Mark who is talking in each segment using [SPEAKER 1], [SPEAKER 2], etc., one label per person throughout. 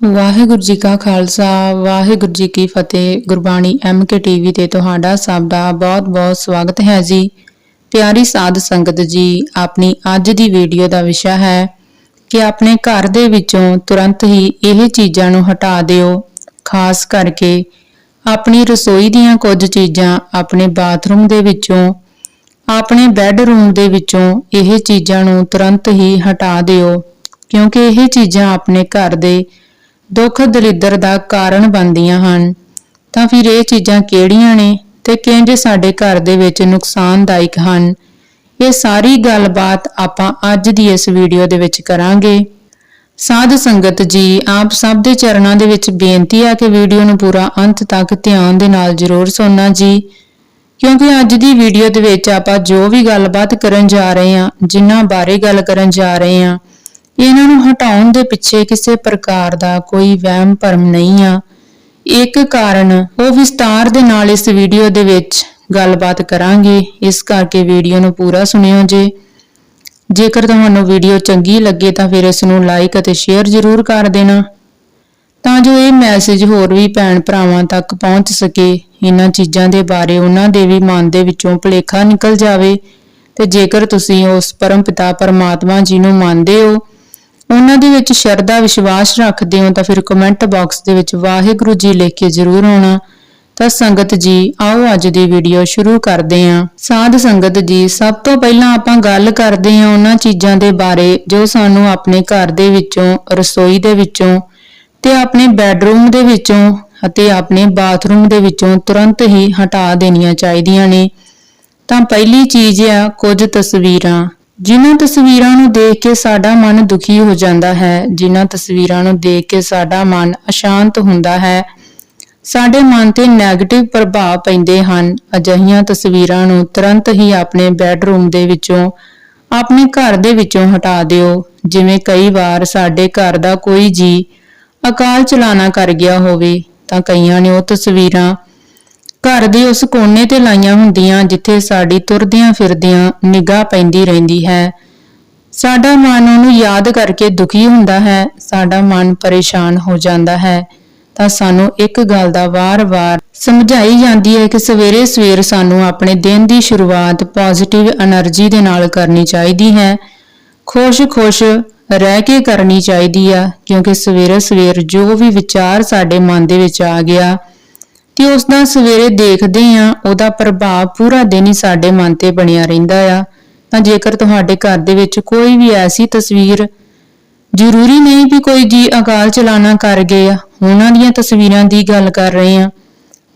[SPEAKER 1] ਵਾਹਿਗੁਰੂ ਜੀ ਕਾ ਖਾਲਸਾ, ਵਾਹਿਗੁਰੂ ਜੀ ਕੀ ਫਤਿਹ। Gurbani MK TV ਤੇ ਤੁਹਾਡਾ ਸਭ ਦਾ ਬਹੁਤ-ਬਹੁਤ ਸਵਾਗਤ ਹੈ ਜੀ। ਪਿਆਰੀ ਸਾਧ ਸੰਗਤ ਜੀ, ਆਪਣੀ ਅੱਜ ਦੀ ਵੀਡੀਓ ਦਾ ਵਿਸ਼ਾ ਹੈ ਕਿ ਆਪਣੇ ਘਰ ਦੇ ਵਿੱਚੋਂ ਤੁਰੰਤ ਹੀ ਇਹ ਚੀਜ਼ਾਂ ਨੂੰ ਹਟਾ ਦਿਓ। ਖਾਸ ਕਰਕੇ ਆਪਣੀ ਰਸੋਈ ਦੀਆਂ ਕੁਝ ਚੀਜ਼ਾਂ ਆਪਣੇ ਬਾਥਰੂਮ ਦੇ ਵਿੱਚੋਂ, ਆਪਣੇ ਬੈੱਡਰੂਮ ਦੇ ਵਿੱਚੋਂ ਇਹ ਚੀਜ਼ਾਂ ਨੂੰ ਤੁਰੰਤ ਹੀ ਹਟਾ ਦਿਓ। ਕਿਉਂਕਿ ਇਹ ਚੀਜ਼ਾਂ ਆਪਣੇ ਘਰ ਦੇ ਦੁੱਖ ਦਲਿੱਦਰ ਦਾ ਕਾਰਨ ਬਣਦੀਆਂ ਹਨ। ਤਾਂ ਫਿਰ ਇਹ ਚੀਜ਼ਾਂ ਕਿਹੜੀਆਂ ਨੇ ਤੇ ਕਿੰਜ ਸਾਡੇ ਘਰ ਦੇ ਵਿੱਚ ਨੁਕਸਾਨਦਾਇਕ ਹਨ? ਇਹ ਸਾਰੀ ਗੱਲਬਾਤ ਆਪਾਂ ਅੱਜ ਦੀ ਇਸ ਵੀਡੀਓ ਦੇ ਵਿੱਚ ਕਰਾਂਗੇ। ਸਾਧ ਸੰਗਤ ਜੀ, ਆਪ ਸਭ ਦੇ ਚਰਨਾਂ ਦੇ ਵਿੱਚ ਬੇਨਤੀ ਆ ਕਿ ਵੀਡੀਓ ਨੂੰ ਪੂਰਾ ਅੰਤ ਤੱਕ ਧਿਆਨ ਦੇ ਨਾਲ ਜ਼ਰੂਰ ਸੁਣਨਾ ਜੀ। ਕਿਉਂਕਿ ਅੱਜ ਦੀ ਵੀਡੀਓ ਦੇ ਵਿੱਚ ਆਪਾਂ ਜੋ ਵੀ ਗੱਲਬਾਤ ਕਰਨ ਜਾ ਰਹੇ ਹਾਂ, ਜਿਨ੍ਹਾਂ ਬਾਰੇ ਗੱਲ ਕਰਨ ਜਾ ਰਹੇ ਹਾਂ ਇਹਨਾਂ ਨੂੰ ਹਟਾਉਣ ਦੇ ਪਿੱਛੇ ਕਿਸੇ ਪ੍ਰਕਾਰ ਦਾ ਕੋਈ ਵਹਿਮ ਭਰਮ ਨਹੀਂ ਆ। ਇੱਕ ਕਾਰਨ ਉਹ ਵਿਸਤਾਰ ਦੇ ਨਾਲ ਇਸ ਵੀਡੀਓ ਦੇ ਵਿੱਚ ਗੱਲਬਾਤ ਕਰਾਂਗੇ। ਇਸ ਕਰਕੇ ਵੀਡੀਓ ਨੂੰ ਪੂਰਾ ਸੁਣਿਓ ਜੇ। ਜੇਕਰ ਤੁਹਾਨੂੰ ਵੀਡੀਓ ਚੰਗੀ ਲੱਗੇ ਤਾਂ ਫਿਰ ਇਸ ਨੂੰ ਲਾਈਕ ਅਤੇ ਸ਼ੇਅਰ ਜ਼ਰੂਰ ਕਰ ਦੇਣਾ। ਤਾਂ ਜੋ ਇਹ ਮੈਸੇਜ ਹੋਰ ਵੀ ਭੈਣ ਭਰਾਵਾਂ ਤੱਕ ਪਹੁੰਚ ਸਕੇ। ਇਹਨਾਂ ਚੀਜ਼ਾਂ ਦੇ ਬਾਰੇ ਉਹਨਾਂ ਦੇ ਵੀ ਮਨ ਦੇ ਵਿੱਚੋਂ ਭੁਲੇਖਾ ਨਿਕਲ ਜਾਵੇ। ਤੇ ਜੇਕਰ ਤੁਸੀਂ ਉਸ ਪਰਮ ਪਿਤਾ ਪਰਮਾਤਮਾ ਜੀ ਨੂੰ ਮੰਨਦੇ ਹੋ ਉਹਨਾਂ ਦੇ ਵਿੱਚ ਸ਼ਰਧਾ, ਵਿਸ਼ਵਾਸ ਰੱਖਦੇ ਹੋ ਤਾਂ ਫਿਰ ਕਮੈਂਟ ਬਾਕਸ ਦੇ ਵਿੱਚ ਵਾਹਿਗੁਰੂ ਜੀ ਲਿਖ ਕੇ ਜ਼ਰੂਰ ਆਉਣਾ। ਤਾਂ ਸੰਗਤ ਜੀ, ਆਓ ਅੱਜ ਦੀ ਵੀਡੀਓ ਸ਼ੁਰੂ ਕਰਦੇ ਹਾਂ। ਸਾਧ ਸੰਗਤ ਜੀ, ਸਭ ਤੋਂ ਪਹਿਲਾਂ ਆਪਾਂ ਗੱਲ ਕਰਦੇ ਹਾਂ ਉਹਨਾਂ ਚੀਜ਼ਾਂ ਦੇ ਬਾਰੇ ਜੋ ਸਾਨੂੰ ਆਪਣੇ ਘਰ ਦੇ ਵਿੱਚੋਂ, ਰਸੋਈ ਦੇ ਵਿੱਚੋਂ ਤੇ ਆਪਣੇ ਬੈੱਡਰੂਮ ਦੇ ਵਿੱਚੋਂ ਅਤੇ ਆਪਣੇ ਬਾਥਰੂਮ ਦੇ ਵਿੱਚੋਂ ਤੁਰੰਤ ਹੀ ਹਟਾ ਦੇਣੀਆਂ ਚਾਹੀਦੀਆਂ ਨੇ। ਤਾਂ ਪਹਿਲੀ ਚੀਜ਼ ਆ ਕੁਝ ਤਸਵੀਰਾਂ। ਜਿਨ੍ਹਾਂ ਤਸਵੀਰਾਂ ਨੂੰ ਦੇਖ ਕੇ ਸਾਡਾ ਮਨ ਦੁਖੀ ਹੋ ਜਾਂਦਾ ਹੈ, ਜਿਨ੍ਹਾਂ ਤਸਵੀਰਾਂ ਨੂੰ ਦੇਖ ਕੇ ਸਾਡਾ ਮਨ ਅਸ਼ਾਂਤ ਹੁੰਦਾ ਹੈ, ਸਾਡੇ ਮਨ ਤੇ ਨੈਗੇਟਿਵ ਪ੍ਰਭਾਵ ਪੈਂਦੇ ਹਨ। ਅਜਿਹੀਆਂ ਤਸਵੀਰਾਂ ਨੂੰ ਤੁਰੰਤ ਹੀ ਆਪਣੇ ਬੈੱਡਰੂਮ ਦੇ ਵਿੱਚੋਂ, ਆਪਣੇ ਘਰ ਦੇ ਵਿੱਚੋਂ ਹਟਾ ਦਿਓ। ਜਿਵੇਂ ਕਈ ਵਾਰ ਸਾਡੇ ਘਰ ਦਾ ਕੋਈ ਜੀ ਅਕਾਲ ਚਲਾਣਾ ਕਰ ਗਿਆ ਹੋਵੇ, ਤਾਂ ਕਈਆਂ ਨੇ ਉਹ ਤਸਵੀਰਾਂ ਘਰ ਦੇ ਉਸ ਕੋਨੇ ਤੇ ਲਾਈਆਂ ਹੁੰਦੀਆਂ ਜਿੱਥੇ ਸਾਡੀ ਤੁਰਦਿਆਂ ਫਿਰਦਿਆਂ ਨਿਗਾਹ ਪੈਂਦੀ ਰਹਿੰਦੀ ਹੈ। ਸਾਡਾ ਮਨ ਉਹਨੂੰ ਯਾਦ ਕਰਕੇ ਦੁਖੀ ਹੁੰਦਾ ਹੈ। ਸਾਡਾ ਮਨ ਪਰੇਸ਼ਾਨ ਹੋ ਜਾਂਦਾ ਹੈ। ਤਾਂ ਸਾਨੂੰ ਇੱਕ ਗੱਲ ਦਾ ਵਾਰ-ਵਾਰ ਸਮਝਾਈ ਜਾਂਦੀ ਹੈ ਕਿ ਸਵੇਰੇ-ਸਵੇਰ ਸਾਨੂੰ ਆਪਣੇ ਦਿਨ ਦੀ ਸ਼ੁਰੂਆਤ ਪੋਜ਼ਿਟਿਵ એનર્ਜੀ ਦੇ ਨਾਲ ਕਰਨੀ ਚਾਹੀਦੀ ਹੈ। ਖੁਸ਼-ਖੁਸ਼ ਰਹਿ ਕੇ ਕਰਨੀ ਚਾਹੀਦੀ ਆ, ਕਿਉਂਕਿ ਸਵੇਰੇ-ਸਵੇਰ ਜੋ ਵੀ ਵਿਚਾਰ ਸਾਡੇ ਮਨ ਦੇ ਵਿੱਚ ਆ ਗਿਆ ਤੇ ਉਸ ਦਾ ਸਵੇਰੇ ਦੇਖਦੇ ਆ ਉਹਦਾ ਪ੍ਰਭਾਵ ਪੂਰਾ ਦਿਨ ਹੀ ਸਾਡੇ ਮਨ ਤੇ ਬਣਿਆ ਰਹਿੰਦਾ ਆ। ਤਾਂ ਜੇਕਰ ਤੁਹਾਡੇ ਘਰ ਦੇ ਵਿੱਚ ਕੋਈ ਵੀ ਐਸੀ ਤਸਵੀਰ ਜ਼ਰੂਰੀ ਨਹੀਂ ਵੀ ਕੋਈ ਜੀ ਅਕਾਲ ਚਲਾਣਾ ਕਰ ਗਏ ਆ, ਉਹਨਾਂ ਦੀਆਂ ਤਸਵੀਰਾਂ ਦੀ ਗੱਲ ਕਰ ਰਹੇ ਆ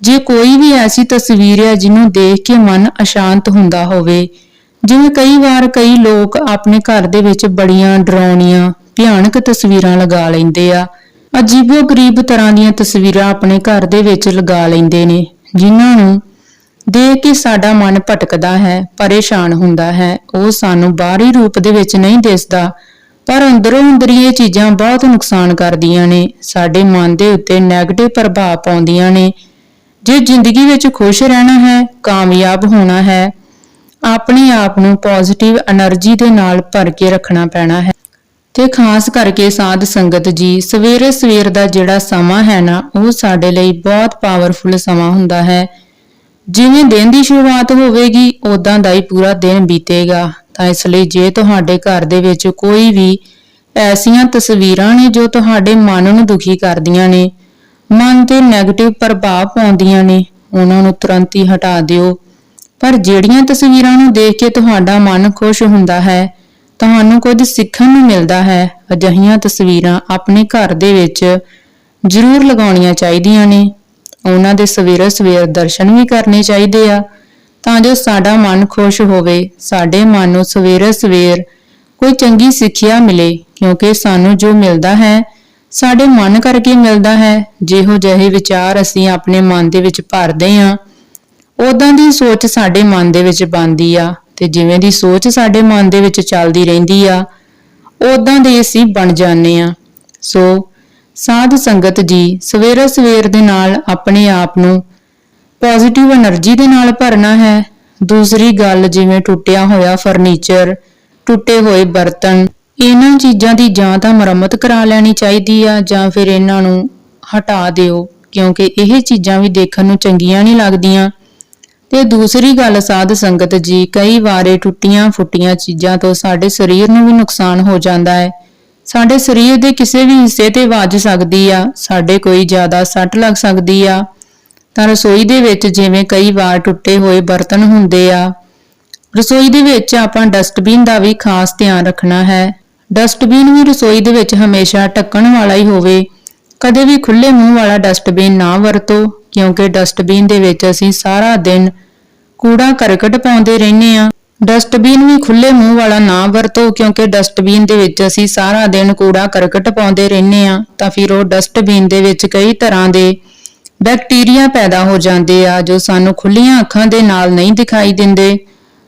[SPEAKER 1] ਜੇ ਕੋਈ ਵੀ ਐਸੀ ਤਸਵੀਰ ਹੈ ਜਿਹਨੂੰ ਦੇਖ ਕੇ ਮਨ ਅਸ਼ਾਂਤ ਹੁੰਦਾ ਹੋਵੇ, ਜਿਵੇਂ ਕਈ ਵਾਰ ਕਈ ਲੋਕ ਆਪਣੇ ਘਰ ਦੇ ਵਿੱਚ ਬੜੀਆਂ ਡਰਾਉਣੀਆਂ, ਭਿਆਨਕ ਤਸਵੀਰਾਂ ਲਗਾ ਲੈਂਦੇ ਆ ਅਜੀਬੋ-ਗਰੀਬ ਤਰ੍ਹਾਂ ਦੀਆਂ ਤਸਵੀਰਾਂ ਆਪਣੇ ਘਰ ਦੇ ਵਿੱਚ ਲਗਾ ਲੈਂਦੇ ਨੇ, ਜਿਨ੍ਹਾਂ ਨੂੰ ਦੇਖ ਕੇ ਸਾਡਾ ਮਨ ਭਟਕਦਾ ਹੈ, ਪਰੇਸ਼ਾਨ ਹੁੰਦਾ ਹੈ। ਉਹ ਸਾਨੂੰ ਬਾਹਰੀ ਰੂਪ ਦੇ ਵਿੱਚ ਨਹੀਂ ਦਿਸਦਾ, ਪਰ ਅੰਦਰੋਂ ਅੰਦਰੀ ਇਹ ਚੀਜ਼ਾਂ ਬਹੁਤ ਨੁਕਸਾਨ ਕਰਦੀਆਂ ਨੇ। ਸਾਡੇ ਮਨ ਦੇ ਉੱਤੇ ਨੈਗੇਟਿਵ ਪ੍ਰਭਾਵ ਪਾਉਂਦੀਆਂ ਨੇ। ਜੇ ਜ਼ਿੰਦਗੀ ਵਿੱਚ ਖੁਸ਼ ਰਹਿਣਾ ਹੈ, ਕਾਮਯਾਬ ਹੋਣਾ ਹੈ, ਆਪਣੇ ਆਪ ਨੂੰ ਪੋਜ਼ਿਟਿਵ એનર્ਜੀ ਦੇ ਨਾਲ ਭਰ ਕੇ ਰੱਖਣਾ ਪੈਣਾ ਹੈ। ਤੇ ਖਾਸ ਕਰਕੇ ਸਾਧ ਸੰਗਤ ਜੀ, ਸਵੇਰੇ ਸਵੇਰ ਦਾ ਜਿਹੜਾ ਸਮਾਂ ਹੈ ਨਾ, ਉਹ ਸਾਡੇ ਲਈ ਬਹੁਤ ਪਾਵਰਫੁਲ ਸਮਾਂ ਹੁੰਦਾ ਹੈ। ਜਿਵੇਂ ਦਿਨ ਦੀ ਸ਼ੁਰੂਆਤ ਹੋਵੇਗੀ ਉਦਾਂ ਦਾ ਹੀ ਪੂਰਾ ਦਿਨ ਬੀਤੇਗਾ। ਤਾਂ ਇਸ ਲਈ ਜੇ ਤੁਹਾਡੇ ਘਰ ਦੇ ਵਿੱਚ ਕੋਈ ਵੀ ਐਸੀਆਂ ਤਸਵੀਰਾਂ ਨੇ ਜੋ ਤੁਹਾਡੇ ਮਨ ਨੂੰ ਦੁਖੀ ਕਰਦੀਆਂ ਨੇ, ਮਨ ਤੇ 네ਗੇਟਿਵ ਪ੍ਰਭਾਵ ਪਾਉਂਦੀਆਂ ਨੇ, ਉਹਨਾਂ ਨੂੰ ਤੁਰੰਤ ਹੀ ਹਟਾ ਦਿਓ। ਪਰ ਜਿਹੜੀਆਂ ਤਸਵੀਰਾਂ ਨੂੰ ਦੇਖ ਕੇ ਤੁਹਾਡਾ ਮਨ ਖੁਸ਼ ਹੁੰਦਾ ਹੈ ਤੁਹਾਨੂੰ ਕੁਝ ਸਿੱਖਣ ਨੂੰ ਮਿਲਦਾ ਹੈ। ਅਜਿਹੀਆਂ ਤਸਵੀਰਾਂ ਆਪਣੇ ਘਰ ਦੇ ਵਿੱਚ ਜ਼ਰੂਰ ਲਗਾਉਣੀਆਂ ਚਾਹੀਦੀਆਂ ਨੇ। ਉਹਨਾਂ ਦੇ ਸਵੇਰੇ ਸਵੇਰ ਦਰਸ਼ਨ ਵੀ ਕਰਨੇ ਚਾਹੀਦੇ ਆ। ਤਾਂ ਜੋ ਸਾਡਾ ਮਨ ਖੁਸ਼ ਹੋਵੇ, ਸਾਡੇ ਮਨ ਨੂੰ ਸਵੇਰੇ ਸਵੇਰ ਕੋਈ ਚੰਗੀ ਸਿੱਖਿਆ ਮਿਲੇ, ਕਿਉਂਕਿ ਸਾਨੂੰ ਜੋ ਮਿਲਦਾ ਹੈ, ਸਾਡੇ ਮਨ ਕਰਕੇ ਮਿਲਦਾ ਹੈ। ਜਿਹੋ ਜਿਹੇ ਵਿਚਾਰ ਅਸੀਂ ਆਪਣੇ ਮਨ ਦੇ ਵਿੱਚ ਭਰਦੇ ਹਾਂ ਉਦਾਂ ਦੀ ਸੋਚ ਸਾਡੇ ਮਨ ਦੇ ਵਿੱਚ ਬਣਦੀ ਆ। ਤੇ ਜਿਵੇਂ ਦੀ ਸੋਚ ਸਾਡੇ ਮਨ ਦੇ ਵਿੱਚ ਚੱਲਦੀ ਰਹਿੰਦੀ ਆ ਉਦਾਂ ਦੇ ਅਸੀਂ ਬਣ ਜਾਂਦੇ ਆ। ਸੋ ਸਾਧ ਸੰਗਤ ਜੀ ਸਵੇਰੇ ਸਵੇਰ ਦੇ ਨਾਲ ਆਪਣੇ ਆਪ ਨੂੰ ਪੋਜ਼ਿਟਿਵ એનર્ਜੀ ਦੇ ਨਾਲ ਭਰਨਾ ਹੈ। ਦੂਸਰੀ ਗੱਲ ਜਿਵੇਂ ਟੁੱਟਿਆ ਹੋਇਆ ਫਰਨੀਚਰ ਟੁੱਟੇ ਹੋਏ ਬਰਤਨ, ਇਹਨਾਂ ਚੀਜ਼ਾਂ ਦੀ ਜਾਂ ਤਾਂ ਮੁਰੰਮਤ ਕਰਾ ਲੈਣੀ ਚਾਹੀਦੀ ਆ ਜਾਂ ਫਿਰ ਇਹਨਾਂ ਨੂੰ ਹਟਾ ਦਿਓ, ਕਿਉਂਕਿ ਇਹ ਚੀਜ਼ਾਂ ਵੀ ਦੇਖਣ ਨੂੰ ਚੰਗੀਆਂ ਨਹੀਂ ਲੱਗਦੀਆਂ। ਤੇ ਦੂਸਰੀ ਗੱਲ ਸਾਧ ਸੰਗਤ ਜੀ, ਕਈ ਵਾਰੇ ਟੁੱਟੀਆਂ ਫੁੱਟੀਆਂ ਚੀਜ਼ਾਂ ਤੋਂ ਸਾਡੇ ਸਰੀਰ ਨੂੰ ਵੀ ਨੁਕਸਾਨ ਹੋ ਜਾਂਦਾ ਹੈ। ਸਾਡੇ ਸਰੀਰ ਦੇ ਕਿਸੇ ਵੀ ਹਿੱਸੇ ਤੇ ਵੱਜ ਸਕਦੀ ਆ, ਸਾਡੇ ਕੋਈ ਜ਼ਿਆਦਾ ਸੱਟ ਲੱਗ ਸਕਦੀ ਆ। ਤਾਂ ਰਸੋਈ ਦੇ ਵਿੱਚ ਜਿਵੇਂ ਕਈ ਵਾਰ ਟੁੱਟੇ ਹੋਏ ਬਰਤਨ ਹੁੰਦੇ ਆ, ਰਸੋਈ ਦੇ ਵਿੱਚ ਆਪਾਂ ਡਸਟਬਿਨ ਦਾ ਵੀ ਖਾਸ ਧਿਆਨ ਰੱਖਣਾ ਹੈ। ਡਸਟਬਿਨ ਵੀ ਰਸੋਈ ਦੇ ਵਿੱਚ ਹਮੇਸ਼ਾ ਢੱਕਣ ਵਾਲਾ ਹੀ ਹੋਵੇ। ਕਦੇ ਵੀ ਖੁੱਲੇ ਮੂੰਹ ਵਾਲਾ ਡਸਟਬਿਨ ਨਾ ਵਰਤੋ। ਕਿਉਂਕਿ ਡਸਟਬਿਨ ਦੇ ਵਿੱਚ ਅਸੀਂ ਸਾਰਾ ਦਿਨ ਕੂੜਾ ਕਰਕਟ ਪਾਉਂਦੇ ਰਹਿੰਦੇ ਆ ਡਸਟਬਿਨ ਵੀ ਖੁੱਲੇ ਮੂੰਹ ਵਾਲਾ ਨਾ ਵਰਤੋ ਕਿਉਂਕਿ ਡਸਟਬਿਨ ਦੇ ਵਿੱਚ ਅਸੀਂ ਸਾਰਾ ਦਿਨ ਕੂੜਾ ਕਰਕਟ ਪਾਉਂਦੇ ਰਹਿੰਦੇ ਆ ਤਾਂ ਫਿਰ ਉਹ ਡਸਟਬਿਨ ਦੇ ਵਿੱਚ ਕਈ ਤਰ੍ਹਾਂ ਦੇ ਬੈਕਟੀਰੀਆ ਪੈਦਾ ਹੋ ਜਾਂਦੇ ਆ ਜੋ ਸਾਨੂੰ ਖੁੱਲੀਆਂ ਅੱਖਾਂ ਦੇ ਨਾਲ ਨਹੀਂ ਦਿਖਾਈ ਦਿੰਦੇ,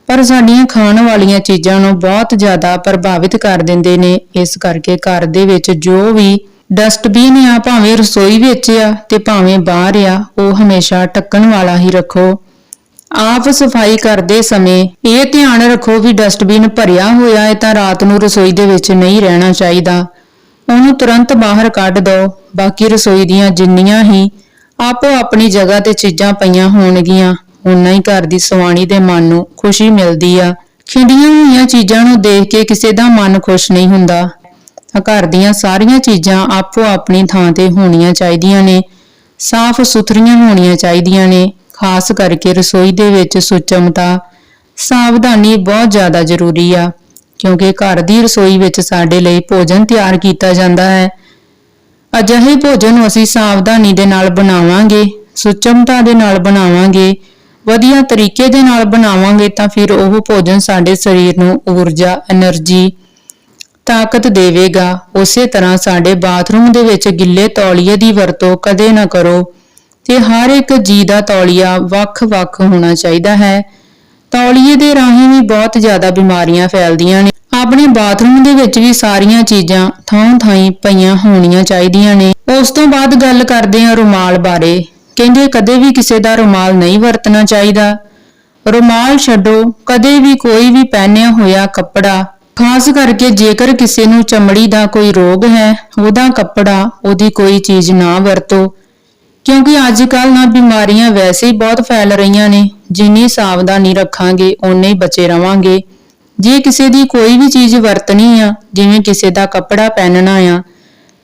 [SPEAKER 1] ਪਰ ਸਾਡੀਆਂ ਖਾਣ ਵਾਲੀਆਂ ਚੀਜ਼ਾਂ ਨੂੰ ਬਹੁਤ ਜ਼ਿਆਦਾ ਪ੍ਰਭਾਵਿਤ ਕਰ ਦਿੰਦੇ ਨੇ। ਇਸ ਕਰਕੇ ਘਰ ਦੇ ਵਿੱਚ ਜੋ ਵੀ ਡਸਟਬਿਨ ਆ, ਭਾਵੇਂ ਰਸੋਈ ਵਿੱਚ ਆ ਤੇ ਭਾਵੇਂ ਬਾਹਰ ਆ, ਉਹ ਹਮੇਸ਼ਾ ਢੱਕਣ ਵਾਲਾ ਹੀ ਰੱਖੋ। ਆਪ ਸਫ਼ਾਈ ਕਰਦੇ ਸਮੇਂ ਇਹ ਧਿਆਨ ਰੱਖੋ ਵੀ ਡਸਟਬਿਨ ਭਰਿਆ ਹੋਇਆ ਹੈ ਤਾਂ ਰਾਤ ਨੂੰ ਰਸੋਈ ਦੇ ਵਿੱਚ ਨਹੀਂ ਰਹਿਣਾ ਚਾਹੀਦਾ। ਉਹਨੂੰ ਤੁਰੰਤ ਬਾਹਰ ਕੱਢ ਦਿਓ ਬਾਕੀ ਰਸੋਈ ਦੀਆਂ ਜਿੰਨੀਆਂ ਹੀ ਆਪੋ ਆਪਣੀ ਜਗ੍ਹਾ ਤੇ ਚੀਜ਼ਾਂ ਪਈਆਂ ਹੋਣਗੀਆਂ ਉਨਾ ਹੀ ਘਰ ਦੀ ਸਵਾਣੀ ਦੇ ਮਨ ਨੂੰ ਖੁਸ਼ੀ ਮਿਲਦੀ ਆ। ਖਿੰਡੀਆਂ ਹੋਈਆਂ ਚੀਜ਼ਾਂ ਨੂੰ ਦੇਖ ਕੇ ਕਿਸੇ ਦਾ ਮਨ ਖੁਸ਼ ਨਹੀਂ ਹੁੰਦਾ। ਘਰ ਦੀਆਂ ਸਾਰੀਆਂ ਚੀਜ਼ਾਂ ਆਪੋ ਆਪਣੀ ਥਾਂ ਤੇ ਹੋਣੀਆਂ ਚਾਹੀਦੀਆਂ ਨੇ, ਸਾਫ਼ ਸੁਥਰੀਆਂ ਹੋਣੀਆਂ ਚਾਹੀਦੀਆਂ ਨੇ, ਖਾਸ ਕਰਕੇ ਰਸੋਈ ਦੇ ਵਿੱਚ ਸੁਚਮਤਾ ਸਾਵਧਾਨੀ ਬਹੁਤ ਜ਼ਿਆਦਾ ਜ਼ਰੂਰੀ ਆ, ਕਿਉਂਕਿ ਘਰ ਦੀ ਰਸੋਈ ਵਿੱਚ ਸਾਡੇ ਲਈ ਭੋਜਨ ਤਿਆਰ ਕੀਤਾ ਜਾਂਦਾ ਹੈ। ਅਜਿਹੇ ਭੋਜਨ ਨੂੰ ਅਸੀਂ ਸਾਵਧਾਨੀ ਦੇ ਨਾਲ ਬਣਾਵਾਂਗੇ, ਸੁਚਮਤਾ ਦੇ ਨਾਲ ਬਣਾਵਾਂਗੇ, ਵਧੀਆ ਤਰੀਕੇ ਦੇ ਨਾਲ ਬਣਾਵਾਂਗੇ ਤਾਂ ਫਿਰ ਉਹ ਭੋਜਨ ਸਾਡੇ ਸਰੀਰ ਨੂੰ ਊਰਜਾ એનર્ਜੀ ਤਾਕਤ ਦੇਵੇਗਾ। ਉਸੇ ਤਰ੍ਹਾਂ ਸਾਡੇ ਬਾਥਰੂਮ ਦੇ ਵਿੱਚ ਗਿੱਲੇ ਤੌਲੀਏ ਦੀ ਵਰਤੋਂ ਕਦੇ ਨਾ ਕਰੋ ਤੇ ਹਰ ਇੱਕ ਜੀ ਦਾ ਤੌਲੀਆ ਵੱਖ-ਵੱਖ ਹੋਣਾ ਚਾਹੀਦਾ ਹੈ। ਤੌਲੀਏ ਦੇ ਰਾਹੀਂ ਵੀ ਬਹੁਤ ਜ਼ਿਆਦਾ ਬਿਮਾਰੀਆਂ ਫੈਲਦੀਆਂ ਨੇ। ਆਪਣੇ ਬਾਥਰੂਮ ਦੇ ਵਿੱਚ ਵੀ ਸਾਰੀਆਂ ਚੀਜ਼ਾਂ ਥਾਂ ਥਾਈਂ ਪਈਆਂ ਹੋਣੀਆਂ ਚਾਹੀਦੀਆਂ ਨੇ। ਉਸ ਤੋਂ ਬਾਅਦ ਗੱਲ ਕਰਦੇ ਹਾਂ ਰੁਮਾਲ ਬਾਰੇ। ਕਹਿੰਦੇ ਕਦੇ ਵੀ ਕਿਸੇ ਦਾ ਰੁਮਾਲ ਨਹੀਂ ਵਰਤਣਾ ਚਾਹੀਦਾ। ਰੁਮਾਲ ਛੱਡੋ। ਕਦੇ ਵੀ ਕੋਈ ਵੀ ਪਹਿਨਿਆ ਹੋਇਆ ਕੱਪੜਾ ਖਾਸ ਕਰਕੇ ਜੇਕਰ ਕਿਸੇ ਨੂੰ ਚਮੜੀ ਦਾ ਕੋਈ ਰੋਗ ਹੈ, ਉਹਦਾ ਕੱਪੜਾ, ਉਹਦੀ ਕੋਈ ਚੀਜ਼ ਨਾ ਵਰਤੋ। ਕਿਉਂਕਿ ਅੱਜ ਕੱਲ ਨਾ ਬਿਮਾਰੀਆਂ ਵੈਸੇ ਹੀ ਬਹੁਤ ਫੈਲ ਰਹੀਆਂ ਨੇ, ਜਿੰਨੀ ਸਾਵਧਾਨੀ ਰੱਖਾਂਗੇ, ਓਨੇ ਹੀ ਬਚੇ ਰਵਾਂਗੇ। ਜੇ ਕਿਸੇ ਦੀ ਕੋਈ ਵੀ ਚੀਜ਼ ਵਰਤਣੀ ਆ, ਜਿਵੇਂ ਕਿਸੇ ਦਾ ਕੱਪੜਾ ਪਹਿਨਣਾ ਆ,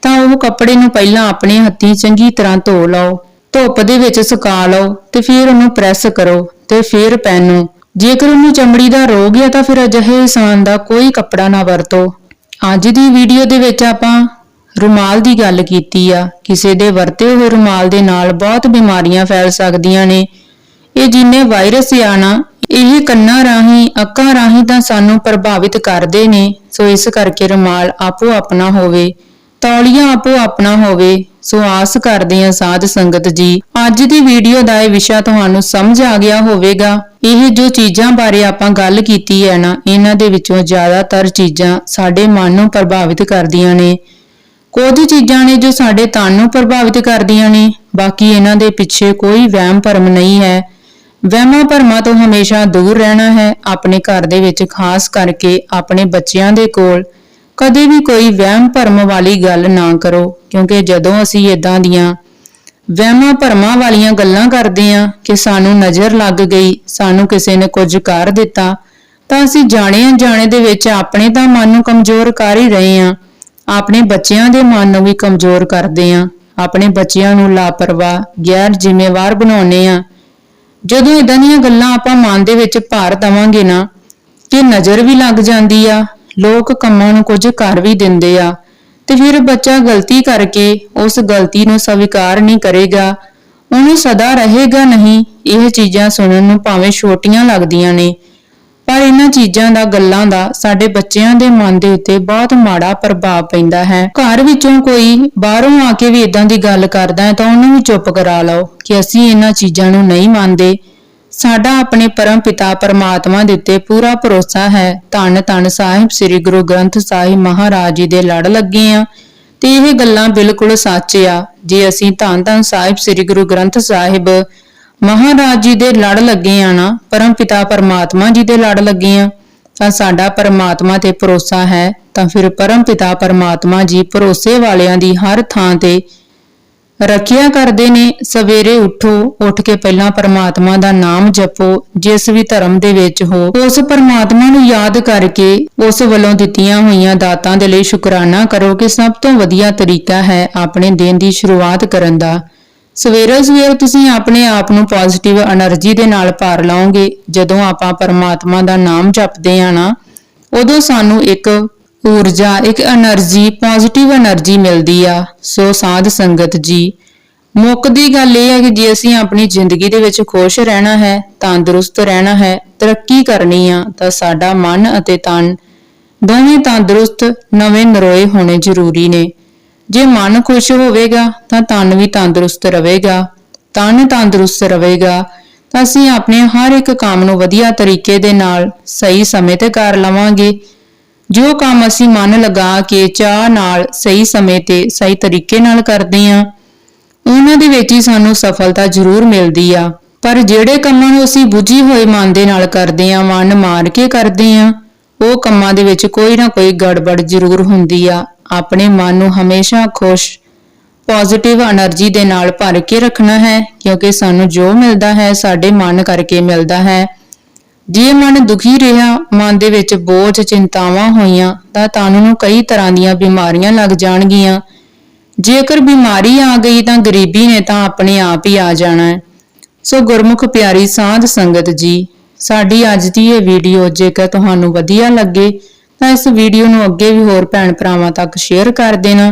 [SPEAKER 1] ਤਾਂ ਉਹ ਕੱਪੜੇ ਨੂੰ ਪਹਿਲਾਂ ਆਪਣੇ ਹੱਥੀਂ ਚੰਗੀ ਤਰ੍ਹਾਂ ਧੋ ਲਓ, ਧੁੱਪ ਦੇ ਵਿੱਚ ਸੁਕਾ ਲਓ ਤੇ ਫਿਰ ਉਹਨੂੰ ਪ੍ਰੈਸ ਕਰੋ ਤੇ ਫਿਰ ਪਹਿਨੋ। ਜੇਕਰ ਉਹਨੂੰ ਚਮੜੀ ਦਾ ਰੋਗ ਹੈ ਤਾਂ ਫਿਰ ਅਜਿਹੇ ਇਨਸਾਨ ਦਾ ਕੋਈ ਕੱਪੜਾ ਨਾ ਵਰਤੋ। ਅੱਜ ਦੀ ਵੀਡੀਓ ਦੇ ਵਿੱਚ ਆਪਾਂ ਰੁਮਾਲ ਦੀ ਗੱਲ ਕੀਤੀ ਆ। ਕਿਸੇ ਦੇ ਵਰਤੇ ਹੋਏ ਰੁਮਾਲ ਦੇ ਨਾਲ ਬਹੁਤ ਬਿਮਾਰੀਆਂ ਫੈਲ ਸਕਦੀਆਂ ਨੇ। ਇਹ ਜਿੰਨੇ ਵਾਇਰਸ ਆ ਨਾ, ਇਹ ਕੰਨਾਂ ਰਾਹੀਂ, ਅੱਖਾਂ ਰਾਹੀਂ ਤਾਂ ਸਾਨੂੰ ਪ੍ਰਭਾਵਿਤ ਕਰਦੇ ਨੇ। ਸੋ ਇਸ ਕਰਕੇ ਰੁਮਾਲ ਆਪੋ ਆਪਣਾ ਹੋਵੇ। ਤੌਲੀਆ ਆਪੋ ਆਪਣਾ ਹੋਵੇ, ਸੋ ਆਸ ਕਰਦੇ ਹਾਂ ਸਾਧ ਸੰਗਤ ਜੀ। ਅੱਜ ਦੀ ਵੀਡੀਓ ਦਾ ਇਹ ਵਿਸ਼ਾ ਤੁਹਾਨੂੰ ਸਮਝ ਆ ਗਿਆ ਹੋਵੇਗਾ। ਇਹ ਜੋ ਚੀਜ਼ਾਂ ਬਾਰੇ ਆਪਾਂ ਗੱਲ ਕੀਤੀ ਹੈ ਨਾ, ਇਹਨਾਂ ਦੇ ਵਿੱਚੋਂ ਜ਼ਿਆਦਾਤਰ ਚੀਜ਼ਾਂ ਸਾਡੇ ਮਨ ਨੂੰ ਪ੍ਰਭਾਵਿਤ ਕਰਦੀਆਂ ਨੇ। ਕੁਝ ਚੀਜ਼ਾਂ ਨੇ ਜੋ ਸਾਡੇ ਤਨ ਨੂੰ ਪ੍ਰਭਾਵਿਤ ਕਰਦੀਆਂ ਨੇ, ਬਾਕੀ ਇਹਨਾਂ ਦੇ ਪਿੱਛੇ ਕੋਈ ਵਹਿਮ ਭਰਮ ਨਹੀਂ ਹੈ। ਵਹਿਮਾਂ ਭਰਮਾਂ ਤੋਂ ਹਮੇਸ਼ਾ ਦੂਰ ਰਹਿਣਾ ਹੈ, ਆਪਣੇ ਘਰ ਦੇ ਵਿੱਚ ਖਾਸ ਕਰਕੇ ਆਪਣੇ ਬੱਚਿਆਂ ਦੇ ਕੋਲ। ਕਦੇ ਵੀ ਕੋਈ ਵਹਿਮ ਭਰਮ ਵਾਲੀ ਗੱਲ ਨਾ ਕਰੋ, ਕਿਉਂਕਿ ਜਦੋਂ ਅਸੀਂ ਇਦਾਂ ਦੀਆਂ ਵਹਿਮਾਂ ਭਰਮਾਂ ਵਾਲੀਆਂ ਗੱਲਾਂ ਕਰਦੇ ਆ ਕਿ ਸਾਨੂੰ ਨਜ਼ਰ ਲੱਗ ਗਈ, ਸਾਨੂੰ ਕਿਸੇ ਨੇ ਕੁਝ ਕਰ ਦਿੱਤਾ, ਤਾਂ ਅਸੀਂ ਜਾਣੇ ਅਣਜਾਣੇ ਦੇ ਵਿੱਚ ਆਪਣੇ ਤਾਂ ਮਨ ਨੂੰ ਕਮਜ਼ੋਰ ਕਰ ਹੀ ਰਹੇ ਆ ਆਪਣੇ ਬੱਚਿਆਂ ਦੇ ਮਨ ਨੂੰ ਵੀ ਕਮਜ਼ੋਰ ਕਰਦੇ ਆ ਆਪਣੇ ਬੱਚਿਆਂ ਨੂੰ ਲਾਪਰਵਾਹ, ਗੈਰ ਜ਼ਿੰਮੇਵਾਰ ਬਣਾਉਨੇ ਆ ਜਦੋਂ ਇਦਾਂ ਦੀਆਂ ਗੱਲਾਂ ਆਪਾਂ ਮਨ ਦੇ ਵਿੱਚ ਭਾਰ ਦਵਾਂਗੇ ਨਾ, ਕਿ ਨਜ਼ਰ ਵੀ ਲੱਗ ਜਾਂਦੀ ਆ ਲੋਕ ਕੰਮਾਂ ਨੂੰ ਕੁਝ ਕਰ ਵੀ ਦਿੰਦੇ ਆ। ਤੇ ਫਿਰ ਬੱਚਾ ਗਲਤੀ ਕਰਕੇ ਉਸ ਗਲਤੀ ਨੂੰ ਸਵੀਕਾਰ ਨਹੀਂ ਕਰੇਗਾ। ਉਹਨੂੰ ਸਦਾ ਰਹੇਗਾ ਨਹੀਂ, ਇਹ ਚੀਜ਼ਾਂ ਸੁਣਨ ਨੂੰ ਭਾਵੇਂ ਛੋਟੀਆਂ ਲੱਗਦੀਆਂ ਨੇ। ਪਰ ਇਹਨਾਂ ਚੀਜ਼ਾਂ ਦਾ, ਗੱਲਾਂ ਦਾ ਸਾਡੇ ਬੱਚਿਆਂ ਦੇ ਮਨ ਦੇ ਉੱਤੇ ਬਹੁਤ ਮਾੜਾ ਪ੍ਰਭਾਵ ਪੈਂਦਾ ਹੈ। ਘਰ ਵਿੱਚੋਂ ਕੋਈ ਬਾਹਰੋਂ ਆ ਕੇ ਵੀ ਇਦਾਂ ਦੀ ਗੱਲ ਕਰਦਾ ਹੈ ਤਾਂ ਉਹਨੂੰ ਵੀ ਚੁੱਪ ਕਰਾ ਲਓ ਕਿ ਅਸੀਂ ਇਹਨਾਂ ਚੀਜ਼ਾਂ ਨੂੰ ਨਹੀਂ ਮੰਨਦੇ। ਸਾਡਾ ਆਪਣੇ ਪਰਮ ਪਿਤਾ ਪਰਮਾਤਮਾ ਦੇ ਉੱਤੇ ਪੂਰਾ ਭਰੋਸਾ ਹੈ। ਧੰਨ ਧੰਨ ਸਾਹਿਬ ਸ੍ਰੀ ਗੁਰੂ ਗ੍ਰੰਥ ਸਾਹਿਬ ਮਹਾਰਾਜ ਜੀ ਦੇ ਲੜ ਲੱਗੇ ਆ। ਤੇ ਇਹ ਗੱਲਾਂ ਬਿਲਕੁਲ ਸੱਚ ਆ। ਜੇ ਅਸੀਂ ਧੰਨ ਧੰਨ ਸਾਹਿਬ ਸ੍ਰੀ ਗੁਰੂ ਗ੍ਰੰਥ ਸਾਹਿਬ ਮਹਾਰਾਜ ਜੀ ਦੇ ਲੜ ਲੱਗੇ ਆ ਨਾ ਪਰਮ ਪਿਤਾ ਪਰਮਾਤਮਾ ਜੀ ਦੇ ਲੜ ਲੱਗੇ ਆ, ਤਾਂ ਸਾਡਾ ਪਰਮਾਤਮਾ ਤੇ ਭਰੋਸਾ ਹੈ। ਤਾਂ ਫਿਰ ਪਰਮ ਪਿਤਾ ਪਰਮਾਤਮਾ ਜੀ ਭਰੋਸੇ ਵਾਲਿਆਂ ਦੀ ਹਰ ਥਾਂ ਤੇ ਰੱਖਿਆ ਕਰਦੇ ਨੇ, ਸਵੇਰੇ ਉਠੋ, ਉੱਠ ਕੇ ਪਹਿਲਾਂ ਪਰਮਾਤਮਾ ਦਾ ਨਾਮ ਜਪੋ, ਜਿਸ ਵੀ ਧਰਮ ਦੇ ਵਿੱਚ ਹੋ। ਉਸ ਪਰਮਾਤਮਾ ਨੂੰ ਯਾਦ ਕਰਕੇ ਉਸ ਵੱਲੋਂ ਦਿੱਤੀਆਂ ਹੋਈਆਂ ਦਾਤਾਂ ਦੇ ਲਈ ਸ਼ੁਕਰਾਨਾ ਕਰੋ ਕਿ ਸਭ ਤੋਂ ਵਧੀਆ ਤਰੀਕਾ ਹੈ ਆਪਣੇ ਦਿਨ ਦੀ ਸ਼ੁਰੂਆਤ ਕਰਨ ਦਾ। ਸਵੇਰੇ ਸਵੇਰ ਤੁਸੀਂ ਆਪਣੇ ਆਪ ਨੂੰ ਪੋਜ਼ਿਟਿਵ એનર્ਜੀ ਦੇ ਨਾਲ ਭਰ ਲਾਓਗੇ। ਜਦੋਂ ਆਪਾਂ ਪਰਮਾਤਮਾ ਦਾ ਨਾਮ ਜਪਦੇ ਆ ਨਾ, ਉਦੋਂ ਸਾਨੂੰ ਇੱਕ ਊਰਜਾ, ਇੱਕ એનર્ਜੀ ਪੋਜ਼ਿਟਿਵ એનર્ਜੀ ਮਿਲਦੀ ਆ। ਸੋ ਸਾਧ ਸੰਗਤ ਜੀ ਮੁੱਕਦੀ ਗੱਲ ਇਹ ਹੈ ਕਿ ਜੇ ਅਸੀਂ ਆਪਣੀ ਜ਼ਿੰਦਗੀ ਦੇ ਵਿੱਚ ਖੁਸ਼ ਰਹਿਣਾ ਹੈ, ਤੰਦਰੁਸਤ ਰਹਿਣਾ ਹੈ, ਤਰੱਕੀ ਕਰਨੀ ਆ, ਤਾਂ ਸਾਡਾ ਮਨ ਅਤੇ ਤਨ ਦੋਵੇਂ ਤੰਦਰੁਸਤ, ਨਵੇਂ ਨਰੋਏ ਹੋਣੇ ਜ਼ਰੂਰੀ ਨੇ। ਜੇ ਮਨ ਖੁਸ਼ ਹੋਵੇਗਾ, ਤਾਂ ਤਨ ਵੀ ਤੰਦਰੁਸਤ ਰਹੇਗਾ। ਤਨ ਤੰਦਰੁਸਤ ਰਹੇਗਾ, ਤਾਂ ਅਸੀਂ ਆਪਣੇ ਹਰ ਇੱਕ ਕੰਮ ਨੂੰ ਵਧੀਆ ਤਰੀਕੇ ਦੇ ਨਾਲ ਸਹੀ ਸਮੇਂ ਤੇ ਕਰ ਲਵਾਂਗੇ। ਜੋ ਕੰਮ ਅਸੀਂ ਮਨ ਲਗਾ ਕੇ ਚਾਹ ਨਾਲ ਸਹੀ ਸਮੇਂ ਤੇ ਸਹੀ ਤਰੀਕੇ ਨਾਲ ਕਰਦੇ ਹਾਂ, ਉਹਨਾਂ ਦੇ ਵਿੱਚ ਹੀ ਸਾਨੂੰ ਸਫਲਤਾ ਜ਼ਰੂਰ ਮਿਲਦੀ ਆ। ਪਰ ਜਿਹੜੇ ਕੰਮਾਂ ਨੂੰ ਅਸੀਂ ਬੁੱਝੀ ਹੋਏ ਮਨ ਦੇ ਨਾਲ ਕਰਦੇ ਆ ਮਨ ਮਾਰ ਕੇ ਕਰਦੇ ਆ ਉਹ ਕੰਮਾਂ ਦੇ ਵਿੱਚ ਕੋਈ ਨਾ ਕੋਈ ਗੜਬੜ ਜ਼ਰੂਰ ਹੁੰਦੀ ਆ। ਆਪਣੇ ਮਨ ਨੂੰ ਹਮੇਸ਼ਾ ਖੁਸ਼ ਪੋਜ਼ਿਟਿਵ એનર્ਜੀ ਦੇ ਨਾਲ ਭਰ ਕੇ ਰੱਖਣਾ ਹੈ, ਕਿਉਂਕਿ ਸਾਨੂੰ ਜੋ ਮਿਲਦਾ ਹੈ, ਸਾਡੇ ਮਨ ਕਰਕੇ ਮਿਲਦਾ ਹੈ। ਜੇ ਮਨ ਦੁਖੀ ਰਿਹਾ, ਮਨ ਦੇ ਵਿੱਚ ਬੋਝ, ਚਿੰਤਾਵਾਂ ਹੋਈਆਂ, ਤਾਂ ਤਨ ਨੂੰ ਕਈ ਤਰ੍ਹਾਂ ਦੀਆਂ ਬਿਮਾਰੀਆਂ ਲੱਗ ਜਾਣਗੀਆਂ। ਜੇਕਰ ਬਿਮਾਰੀ ਆ ਗਈ ਤਾਂ ਗਰੀਬੀ ਨੇ ਤਾਂ ਆਪਣੇ ਆਪ ਹੀ ਆ ਜਾਣਾ ਹੈ। ਸੋ ਗੁਰਮੁਖ ਪਿਆਰੀ ਸਾਧ ਸੰਗਤ ਜੀ, ਸਾਡੀ ਅੱਜ ਦੀ ਇਹ ਵੀਡੀਓ ਜੇਕਰ ਤੁਹਾਨੂੰ ਵਧੀਆ ਲੱਗੇ, ਤਾਂ ਇਸ ਵੀਡੀਓ ਨੂੰ ਅੱਗੇ ਵੀ ਹੋਰ ਭੈਣ ਭਰਾਵਾਂ ਤੱਕ ਸ਼ੇਅਰ ਕਰ ਦੇਣਾ।